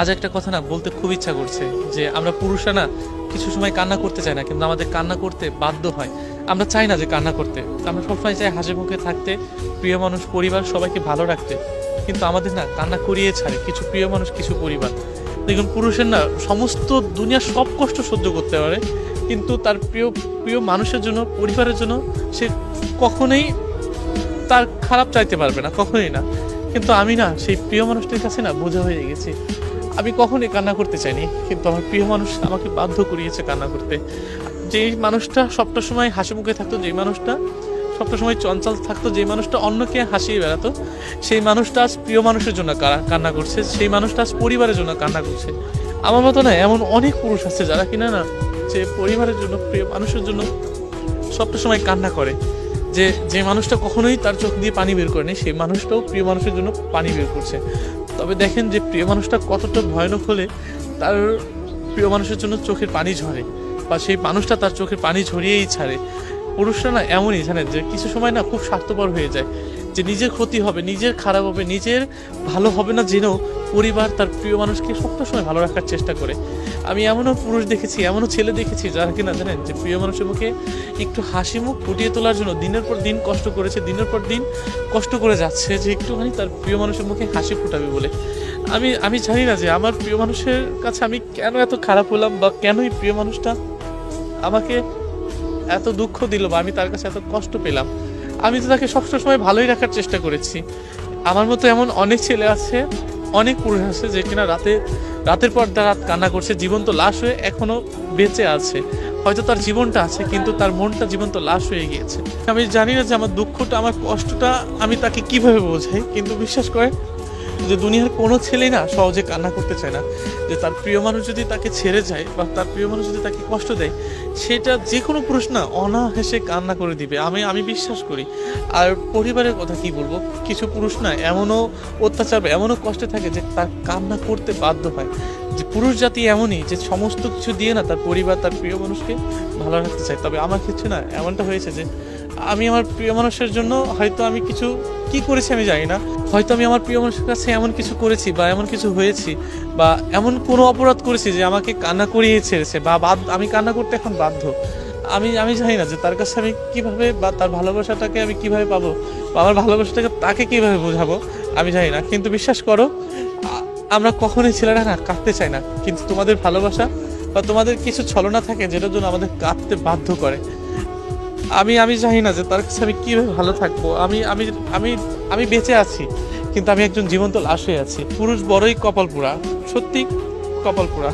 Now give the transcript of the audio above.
আজ একটা কথা না বলতে খুব ইচ্ছা করছে, যে আমরা পুরুষরা না কিছু সময় কান্না করতে চাই না, কিন্তু আমাদের কান্না করতে বাধ্য হয়। আমরা চাই না যে কান্না করতে। আমরা সবসময় চাই হাসি মুখে থাকতে, প্রিয় মানুষ পরিবার সবাইকে ভালো রাখতে। কিন্তু আমাদের না কান্না করিয়ে ছাড়ে, কিছু প্রিয় মানুষ, কিছু পরিবার। দেখুন, পুরুষের না সমস্ত দুনিয়ার সব কষ্ট সহ্য করতে পারে, কিন্তু তার প্রিয় প্রিয় মানুষের জন্য, পরিবারের জন্য সে কখনোই তার খারাপ চাইতে পারবে না, কখনোই না। কিন্তু আমি না সেই প্রিয় মানুষটির কাছে না বোঝা হয়ে গেছি। আমি কখনোই কান্না করতে চাইনি, কিন্তু আমার প্রিয় মানুষ আমাকে বাধ্য করিয়েছে কান্না করতে। যেই মানুষটা সবটা সময় হাসি মুখে থাকতো, যেই মানুষটা সবটা সময় চঞ্চল থাকতো, যেই মানুষটা অন্যকে হাসিয়ে বেড়াতো, সেই মানুষটা আজ প্রিয় মানুষের জন্য কান্না করছে, সেই মানুষটা আজ পরিবারের জন্য কান্না করছে। আমার মতো না, এমন অনেক পুরুষ আছে যারা কিনা না, যে পরিবারের জন্য, প্রিয় মানুষের জন্য সবটা সময় কান্না করে। যে যে মানুষটা কখনোই তার চোখ দিয়ে পানি বের করেনি, সেই মানুষটাও প্রিয় মানুষের জন্য পানি বের করছে। তবে দেখেন যে প্রিয় মানুষটা কতটা ভয়ানক হলে তার প্রিয় মানুষের জন্য চোখের পানি ঝরে বা সেই মানুষটা তার চোখের পানি ঝরিয়েই ছাড়ে। পুরুষরা না এমনই জানেন যে কিছু সময় না খুব স্বার্থপর হয়ে যায়, যে নিজের ক্ষতি হবে, নিজের খারাপ হবে, নিজের ভালো হবে না জেনেও পরিবার তার প্রিয় মানুষকে সবটা সময় ভালো রাখার চেষ্টা করে। আমি এমনও পুরুষ দেখেছি, এমনও ছেলে দেখেছি যারা কিনা জানেন যে প্রিয় মানুষের মুখে একটু হাসি মুখ ফুটিয়ে তোলার জন্য দিনের পর দিন কষ্ট করেছে, দিনের পর দিন কষ্ট করে যাচ্ছে যে একটুখানি তার প্রিয় মানুষের মুখে হাসি ফোটাবে বলে। আমি আমি জানি না যে আমার প্রিয় মানুষের কাছে আমি কেন এত খারাপ হলাম বা কেনই প্রিয় মানুষটা আমাকে এত দুঃখ দিল বা আমি তার কাছে এত কষ্ট পেলাম, আমি তো তাকে সবসময় ভালোই রাখার চেষ্টা করেছি। আমার মতো এমন অনেক ছেলে আছে, অনেক পুরুষ আছে যে কিনা রাতে, রাতের পর রাত কান্না করছে জীবন্ত লাশ হয়ে এখনও বেঁচে আছে। হয়তো তার জীবনটা আছে, কিন্তু তার মনটা জীবন্ত লাশ হয়ে গিয়েছে। আমি জানি না যে আমার দুঃখটা, আমার কষ্টটা আমি তাকে কীভাবে বোঝাই, কিন্তু বিশ্বাস করে যে দুনিয়ার কোনো ছেলেই না সহজে কান্না করতে চায় না। যে তার প্রিয় মানুষ যদি তাকে ছেড়ে যায় বা তার প্রিয় মানুষ যদি তাকে কষ্ট দেয়, সেটা যে কোনো পুরুষ না অনাহেসে কান্না করে দিবে। আমি আমি বিশ্বাস করি। আর পরিবারের কথা কি বলব? কিছু পুরুষ না এমনও অত্যাচার এমনও কষ্টে থাকে যে তার কান্না করতে বাধ্য হয়। যে পুরুষ জাতি এমনই যে সমস্ত কিছু দিয়ে না তার পরিবার, তার প্রিয় মানুষকে ভালো রাখতে চায়। তবে আমার ক্ষেত্রে না এমনটা হয়েছে যে আমি আমার প্রিয় মানুষের জন্য হয়তো আমি কিছু কি করেছি আমি জানি না। হয়তো আমি আমার প্রিয় মানুষের কাছে এমন কিছু করেছি বা এমন কিছু হয়েছি বা এমন কোনো অপরাধ করেছি যে আমাকে কান্না করিয়ে ছেড়েছে বা বাদ আমি কান্না করতে এখন বাধ্য। আমি আমি জানি না যে তার কাছে আমি কীভাবে বা তার ভালোবাসাটাকে আমি কীভাবে পাবো বা আমার ভালোবাসাটাকে তাকে কীভাবে বোঝাবো, আমি জানি না। কিন্তু বিশ্বাস করো আমরা কখনোই ছেলেরা না কাঁদতে চাই না। কিন্তু তোমাদের ভালোবাসা বা তোমাদের কিছু ছলনা থাকে যেটার জন্য আমাদের কাঁদতে বাধ্য করে। আমি আমি চাই না যে তার কাছে আমি কীভাবে ভালো থাকব। আমি আমি আমি আমি বেঁচে আছি, কিন্তু আমি একজন জীবন্ত লাশ হয়ে আছি। পুরুষ বড়ই কপালপুরা সত্যি কপাল পোড়া।